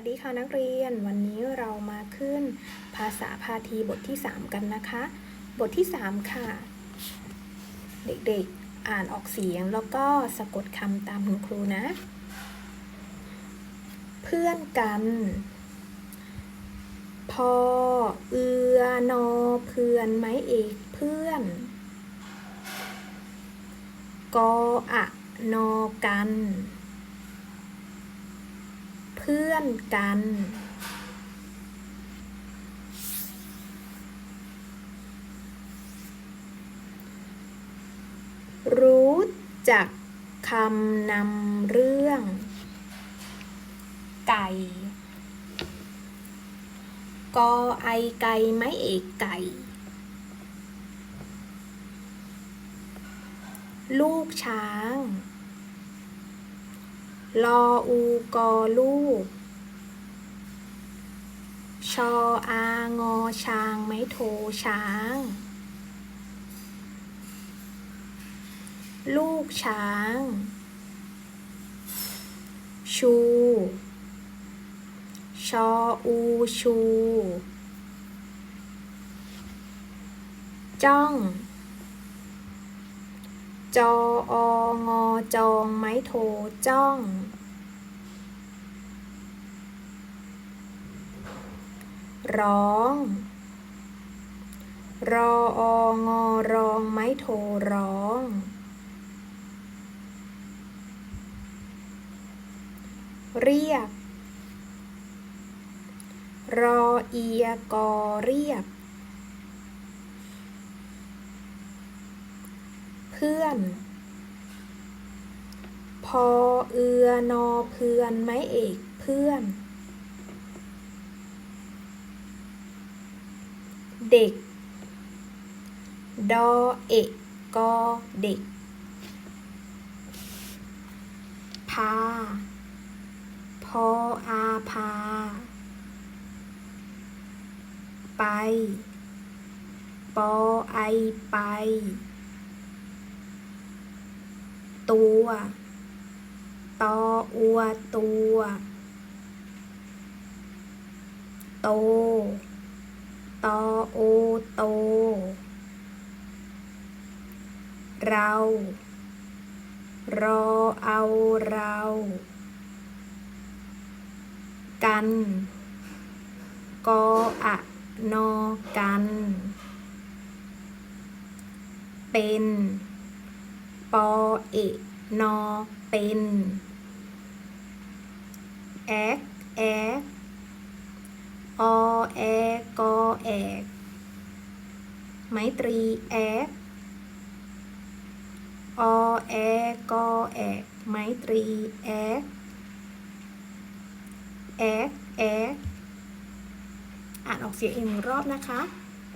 วัสดีค่ะนักเรียน วันนี้เรามาขึ้นภาษาพาทีบทที่ 3 กันนะคะ บทที่ 3 ค่ะ เด็กๆอ่านออกเสียงแล้วก็สะกดคำตามคุณครูนะ เพื่อนกัน พอเอือนอเพื่อนไม้เอกเพื่อน กออะนอกัน พื่อนกัน รู้จักคำนำเรื่อง ไก่กอไอไก่ไม้เอกไก่ ลูกช้าง ลออูกอลูกชออางอช้างไม้โทช้าง ลูกช้าง ชู ชออูชู จ้อง จอองอจองไม้โทจ้อง ร้อง รอองอรองไม้โทร้อง เรียก รอเอียกอเรียก พื่อน พอเอือนอเพื่อนไม้เอกเพื่อน เด็ก ดอเอกกอเด็ก พา พออาพา ไป ปอไอไป ตัว ตออัวตัว โต ตอโอโต เรา รอเอาเรา กัน กออะนอกัน เป็น ปอเอนอเป็นแอกแอกอแอกอแอกไม้ตรีแอกอแอกอแอกไม้ตรีแอกแอกแอกอ่านออกเสียงอีกหนึ่งรอบนะคะ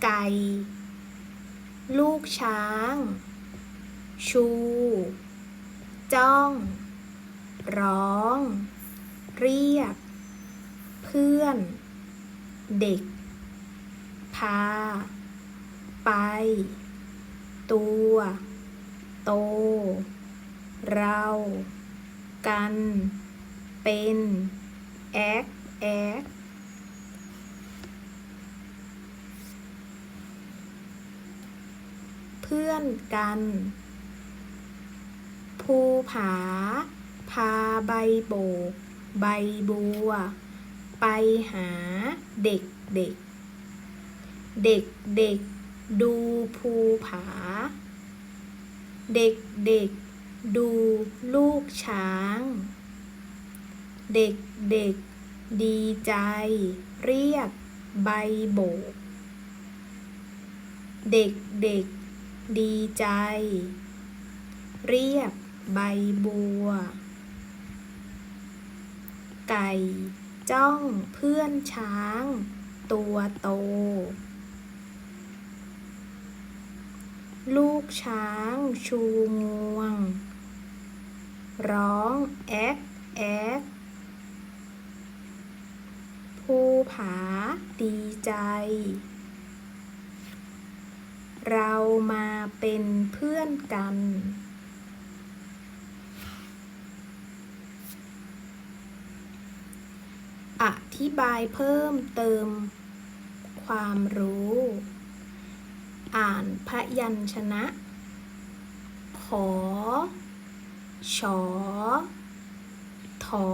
ไก่ ลูกช้าง ชู จ้อง ร้อง เรียก เพื่อน เด็ก พา ไป ตัว โต เรา กัน เป็น แอกแอกเพื่อนกัน ภูผา พาใบโบก ใบบัว ไปหาเด็กเด็ก เด็กเด็กดูภูผา เด็กเด็กดูลูกช้าง เด็กเด็กดีใจ เรียกใบโบก เด็กเด็กดีใจ เรียก ใบบัว ไก่จ้องเพื่อนช้าง ตัวโต ลูกช้างชูงวง ร้องแอกแอกภูผาดีใจ เรามาเป็นเพื่อนกัน อ ธิบายเพิ่มเติมความรู้ อ่านพยัญชนะ ขอ ชอ ถอ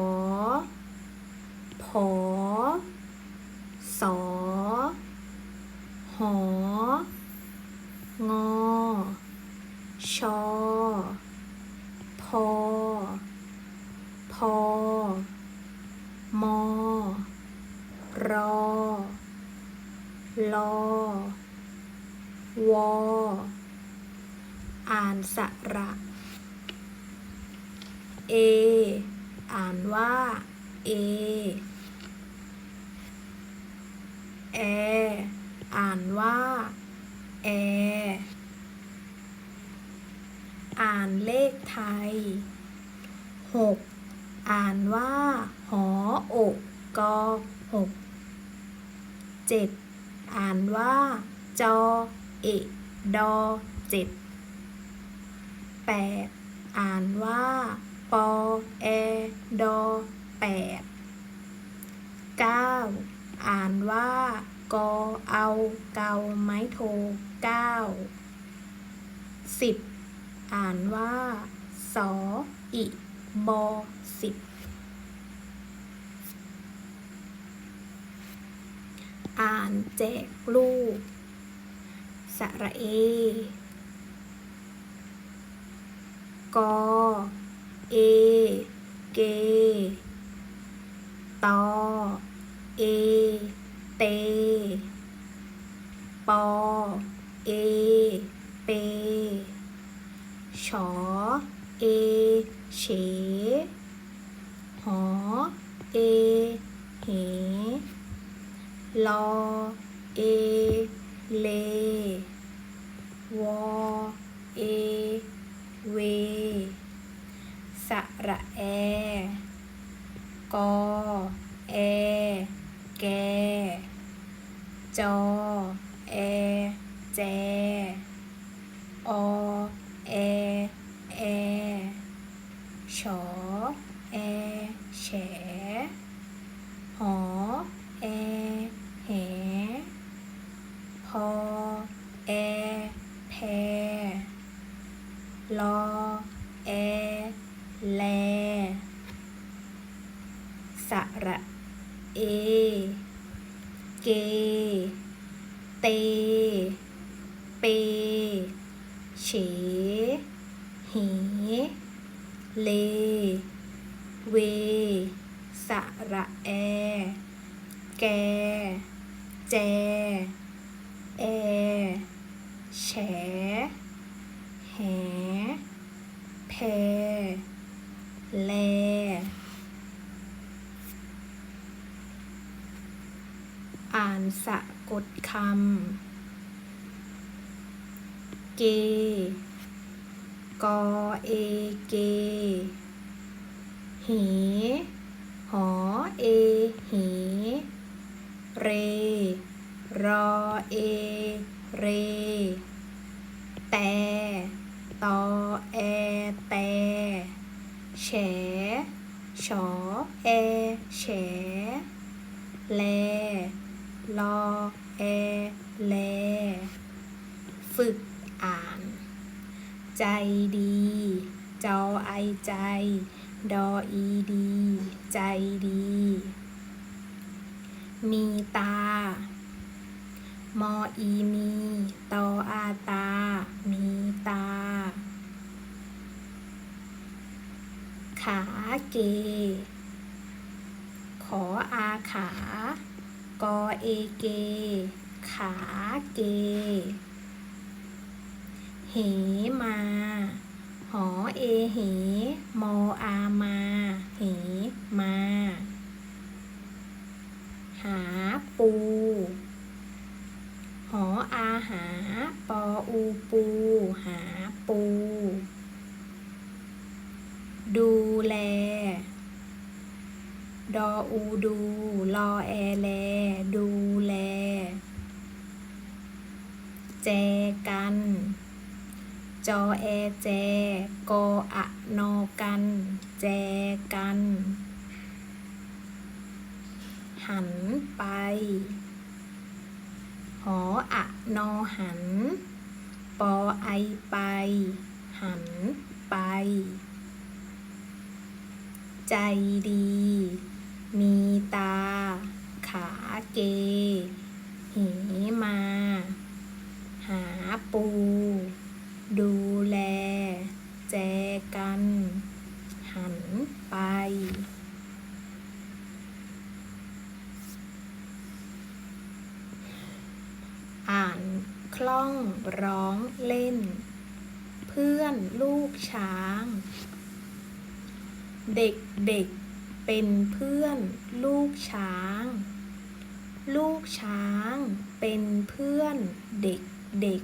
ผอ สอ หอ งอ ชอ พอ พอ มอ รอ ลอ วอ อ่านสระ เอ อ่านว่า เอ แอ อ่านว่า แอ อ่านเลขไทยหกอ่านว่า หออกกอหก เจ็ดอ่านว่า จอ เอ ดอเจ็ดแปดอ่านว่า ปอ แอ ดอแปดเก้าอ่านว่า กอ เอา เกา ไม้โทเก้าสิบอ่านว่า สอ อิ บอสิบ อ่านแจกลูก สระเอกอเอ เก ตอ เอ เต ปอ เอ เป ชอ เอ เฉ หอ เอ เห ลอ เอ เล วอ เอ เว สระแอ กอ แอ แก จอ แอ แจ อ แอ แอ ชอ แอ แฉ หอ แอ แห พอ แอ แพลอแอแล สระเอ เก เต เป เฉ เห เล เว สระแอ แก แจ แอ แฉแหแพแลอ่านสะกดคำ เก กอเอเก เห หอเอ เห เร รอเอ เร แต่ตอแอแต่แฉชอแอแฉแลลอแอแล ฝึกอ่าน ใจดี จอไอใจ ดออีดี ใจดี มีตา มออีมีตออาตา มีตา ขาเก ขออาขา กอเอเก ขาเก เหมา หอเอเหมออามา เหมา หาปู หา ปออูปู หาปู ดูแล ดออูดู ลอแอแล ดูแล แจกัน จอแอแจ กออะนอกัน แจกัน หันไป ออะนอหัน ปอไอไป หันไป ใจดี มีตา ขาเก เหมา หาปู ดูแล แจกัน หันไป อ่านค ล่องร้องเล่น เพื่อนลูกช้าง เด็กๆเป็นเพื่อนลูกช้าง ลูกช้างเป็นเพื่อนเด็ก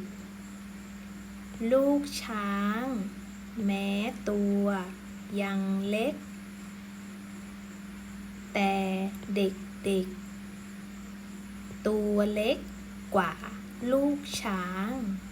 ๆลูกช้าง แม้ตัวยังเล็ก แต่เด็กๆตัวเล็กกว่า ลูกช้าง「